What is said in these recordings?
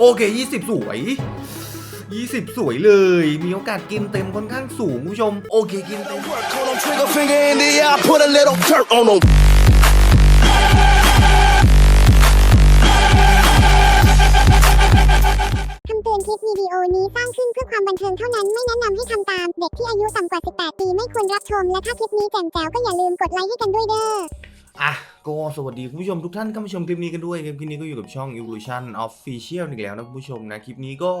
โอเค 20 สวย 20 สวยเลย มีโอกาสกินเต็มค่อนข้างสูงคุณผู้ชม โอเคกินเต็ม Hold on, trigger finger in the air, put a little dirt on them. คำเตือนคลิปวิดีโอนี้สร้างขึ้นเพื่อความบันเทิงเท่านั้นไม่แนะนำให้ทำตาม เด็กที่อายุต่ำกว่า 18 ปีไม่ควรรับชม และถ้าคลิปนี้แจ่มแจ๋วก็อย่าลืมกดไลค์ให้กันด้วยเด้อ อะก็สวัสดีคุณผู้ชมทุกท่านเข้ามาชมคลิปนี้กันด้วยครับคลิปนี้ก็อยู่กับช่อง Evolution Official อีกแล้วนะคุณผู้ชมนะคลิปนี้ก็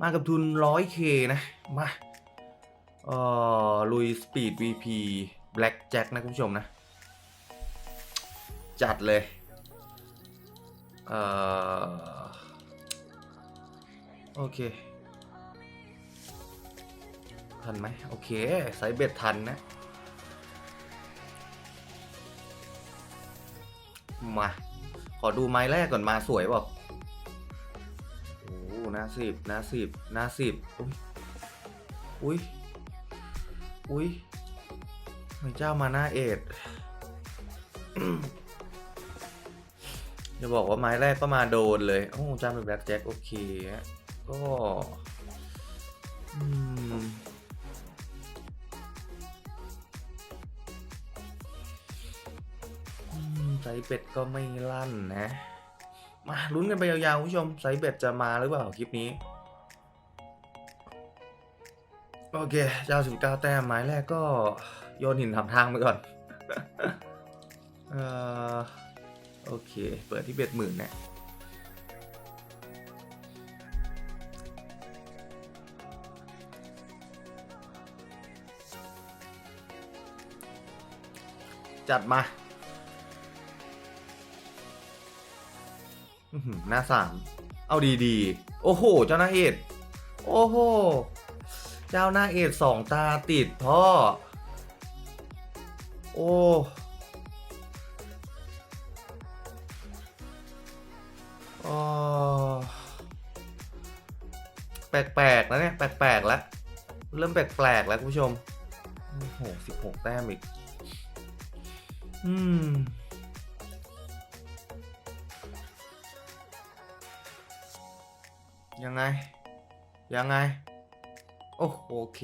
มากับทุน 100k นะมาเอ่อลุย Speed VP Black Jack นะคุณผู้ชมนะ จัดเลยเอ่อโอเค ทันไหมโอเคไซส์เบ็ดทันนะ มา ขอดูไม้แรกก่อนมาสวยเปล่าโอ้หน้าสิบหน้าสิบหน้าสิบอุ้ยอุ้ยอุ้ยพระเจ้ามาหน้าเอ็ดจะบอกว่าไม้แรกก็มาโดนเลย โอ้จำเป็นแบล็กแจ็คโอเค ก็ อืม ไซเบ็ดก็ไม่ลั่นนะ มาลุ้นกันไปยาวๆคุณผู้ชมไซเบ็ดจะมาหรือเปล่าคลิปนี้ โอเคเจ้าสิบเก้าแต้มไม้แรกก็โยนหินทำทางไปก่อนเออโอเค เปิดที่เบ็ดหมื่นเนี่ยจัดมา หน้าสามเอาดีๆ โอ้โห เจ้าหน้าเอ็ด โอ้โห เจ้าหน้าเอ็ดสองตาติดพ่อ โอ้อ๋อแปลกๆแล้วเนี่ย แปลกๆแล้ว เริ่มแปลกๆแล้วคุณผู้ชม โอ้โหสิบหกแต้มอีก อืม ยังไง ยังไง โอ้โอเค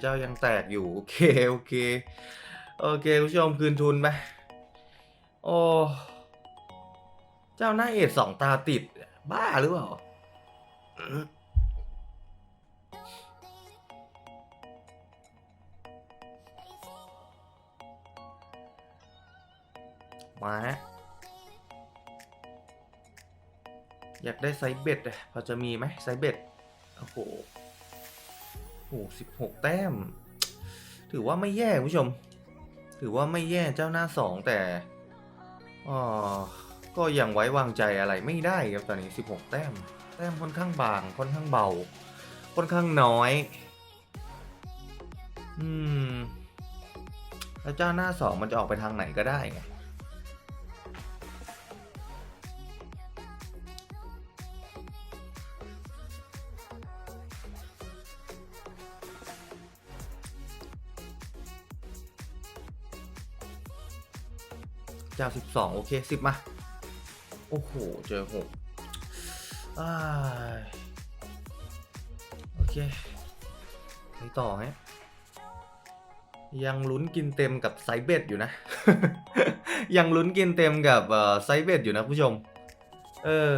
เจ้ายังแตกอยู่ โอเค โอเค โอเคคุณผู้ชมคืนทุนไปโอ้เจ้าหน้าเอ็ดสองตาติด บ้าหรือเปล่ามา อยากได้ไซส์เบ็ดอะพอจะมีไหมไซส์เบ็ดโอ้โหโอ้สิบหกแต้ม ถือว่าไม่แย่คุณผู้ชม ถือว่าไม่แย่เจ้าหน้าสองแต่อ๋อก็ยังไว้วางใจอะไรไม่ได้ครับตอนนี้ 16 แต้ม แต้มค่อนข้างบาง ค่อนข้างเบา ค่อนข้างน้อย อืม แล้วเจ้าหน้าสองมันจะออกไปทางไหนก็ได้ไง จ้าสิบสองโอเคสิบมา โอ้โห เจอหกโอเคไปต่อฮะยังลุ้นกินเต็มกับไซเบ็ดอยู่นะ ยังลุ้นกินเต็มกับไซเบ็ดอยู่นะผู้ชม เออ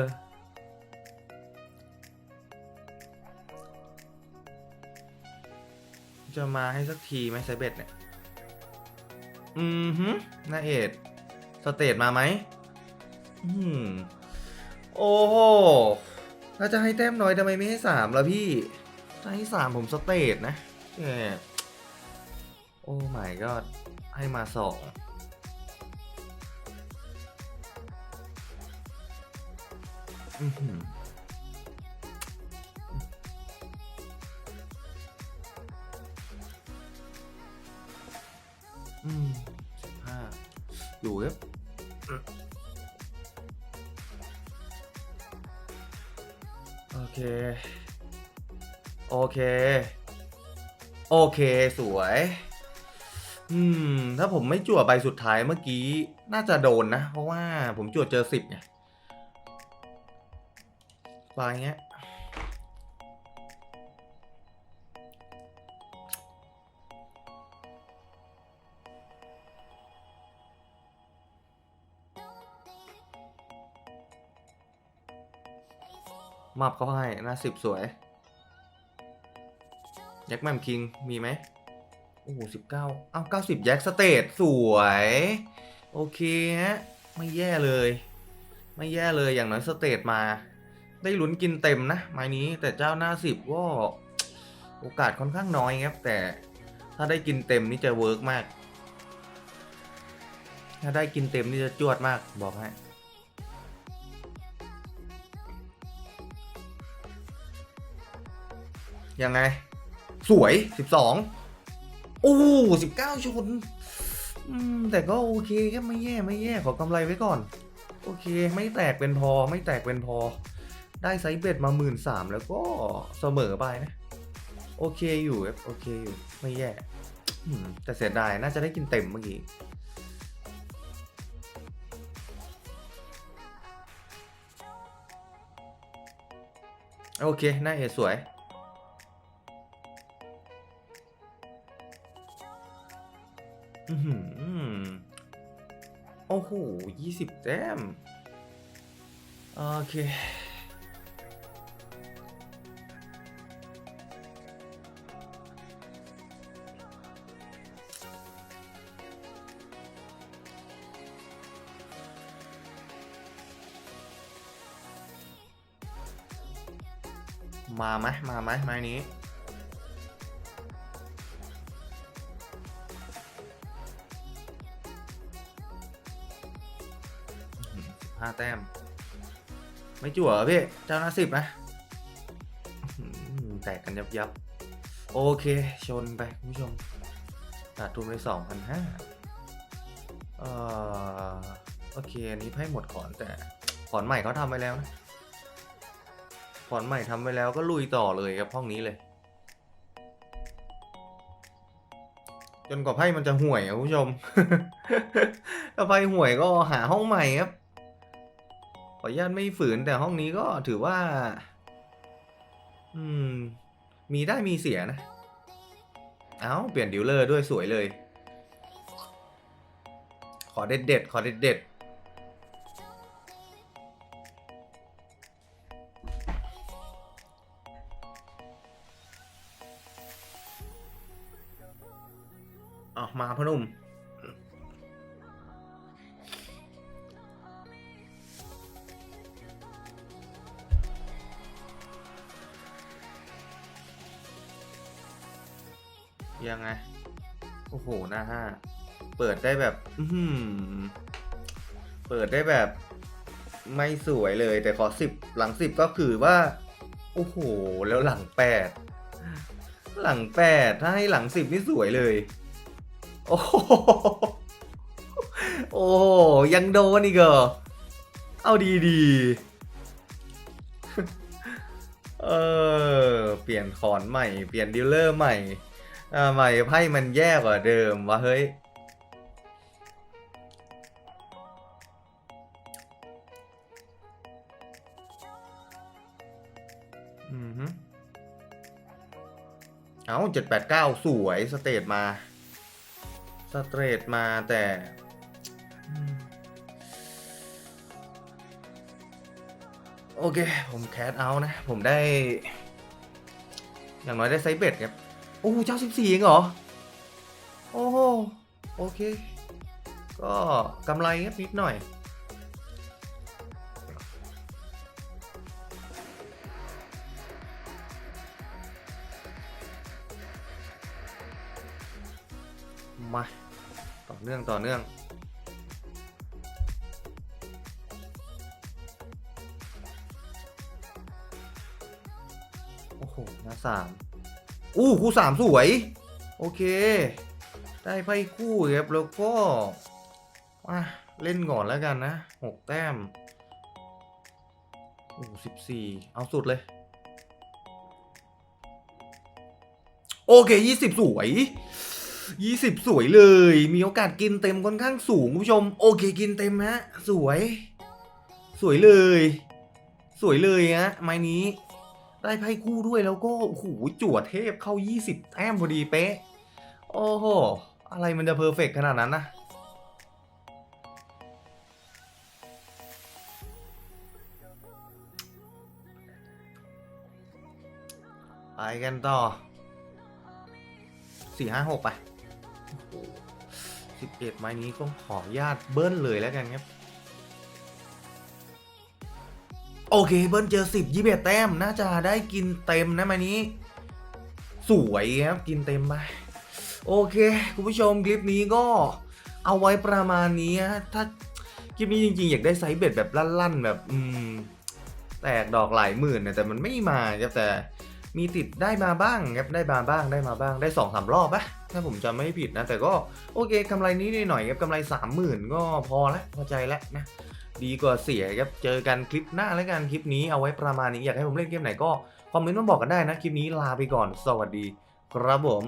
จะมาให้สักทีไหมไซเบ็ดเนี่ย อืมฮึนาเอ็ด สเตทมาไหมอืมโอ้โหถ้าจะให้แต้มน้อยทำไมไม่ให้สามล่ะพี่ถ้าให้สามผมสเตทนะแหมโอ้ my god ให้มาสองอื้อหืออืมสิบห้าอยู่ครับ โอเคโอเค โอเคสวย อืม ถ้าผมไม่จั่วใบสุดท้ายเมื่อกี้ น่าจะโดนนะ เพราะว่าผมจั่วเจอสิบไงปลายเงี้ย มับเขาให้หน้าสิบสวยแจ็คแมมคิง มีไหมโอ้โหสิบเก้าอ้าวเก้าสิบแจ็คสเตทสวย โอเคฮะ ไม่แย่เลย ไม่แย่เลยอย่างน้อยสเตทมา ได้ลุ้นกินเต็มนะไม้นี้แต่เจ้าหน้าสิบก็โอกาสค่อนข้างน้อยครับแต่ถ้าได้กินเต็มนี่จะเวิร์กมาก ถ้าได้กินเต็มนี่จะจวดมากบอกให้ ยังไง สวยสิบสองโอ้สิบเก้าชนแต่ก็โอเคแค่ไม่แย่ไม่แย่ขอกำไรไว้ก่อน โอเค ไม่แตกเป็นพอไม่แตกเป็นพอ ได้ไซส์เบ็ดมาหมื่นสามแล้วก็เสมอไปนะ โอเคอยู่โอเคอยู่ไม่แย่แต่เสียดายน่าจะได้กินเต็มเมื่อกี้โอเค หน้าเอสวย อือหือโอ้โหยี่สิบแต้ม โอเค มาไหมมาไหมไม้นี้ ห้าแต้ม ไม่จั่วพี่ เจ้าหน้าสิบนะอื้อหือแตกกันยับยับ โอเค ชนไปคุณผู้ชมขาดทุนไปสองพันห้าเออโอเค อันนี้ไพ่หมดขอนแต่ขอนใหม่เขาทำไปแล้วนะขอนใหม่ทำไปแล้วก็ลุยต่อเลยครับห้องนี้เลย จนกว่าไพ่มันจะห่วยอะคุณผู้ชม ถ้าไพ่ห่วยก็หาห้องใหม่ครับ ออนุญาตไม่ฝืนแต่ห้องนี้ก็ถือว่า อืม มีได้มีเสียนะ เอ้า เปลี่ยนดิวเลอร์ด้วยสวยเลย ขอเด็ดเด็ดขอเด็ดเด็ดออกมาพนุ่ม ยังไง โอ้โห หน้าห้า เปิดได้แบบ อืเปิดได้แบบ ไม่สวยเลย แต่ขอสิบหลังสิบก็คือว่า โอ้โห แล้วหลังแปด หลังแปดถ้าให้หลังสิบนี่สวยเลย โอ้โห โอ้ยังโดนอีกเหรอ เอาดีดีเออ เปลี่ยนขอนใหม่ เปลี่ยนดีลเลอร์ใหม่ ทำไมไพ่มันแย่กว่าเดิมวะเฮ้ย อือฮึเอาเจ็ดแปดเก้าสวยสเตทมา สเตทมาแต่ โอเค ผมแคสเอานะ ผมได้ อย่างน้อยได้ไซเบ็ดครับ โอ้เจ้าสิบสี่เองเหรอ โอ้โหโอเค ก็กำไรนิดหน่อยมาต่อเนื่องต่อเนื่อง โอ้โหหน้าสาม อู้คู่สามสวย โอเค ได้ไพ่คู่ครับแล้วก็มาเล่นก่อนแล้วกันนะหกแต้มโอ้สิบสี่เอาสุดเลย โอเคยี่สิบสวยยี่สิบสวยเลย มีโอกาสกินเต็มค่อนข้างสูงคุณผู้ชม โอเคกินเต็มฮะ สวย สวยเลยสสวยเลยฮะไม้นี้ ได้ไพ่คู่ด้วยแล้วก็โอ้โหจั่วเทพเข้า 20 แต้มพอดีเป๊ะ โอ้โห อะไรมันจะเพอร์เฟกขนาดนั้นนะไปกันต่อสี่ห้าหกไปสิบเอ็ดไม้นี้ก็ขออนุญาตเบิ้ลเลยแล้วกันครับ โอเคเบิ้ลเจอสิบยี่สิบแต้มน่าจะได้กินเต็มนะม้นี้ สวยครับกินเต็มไปโอเค คุณผู้ชมคลิปนี้ก็เอาไว้ประมาณนี้ถ้าคลิปนี้จริงๆ อยากได้ไซส์เบ็ดแบบลั่นๆ แบบอืมแตกดอกหลายหมื่นเนี่ยแต่มันไม่มาครับแต่มีติดได้มาบ้างครับได้มาบ้างได้มาบ้างได้สองสามรอบปะถ้าผมจำไม่ผิดนะ แต่ก็โอเคกำไรนี้หน่อยครับกำไรสามหมื่นก็พอละพอใจแล้วนะ ดีกว่าเสียครับ เจอกันคลิปหน้าแล้วกันคลิปนี้เอาไว้ประมาณนี้ อยากให้ผมเล่นเกมไหนก็คอมเมนต์มาบอกกันได้นะ คลิปนี้ลาไปก่อน สวัสดี ครับผม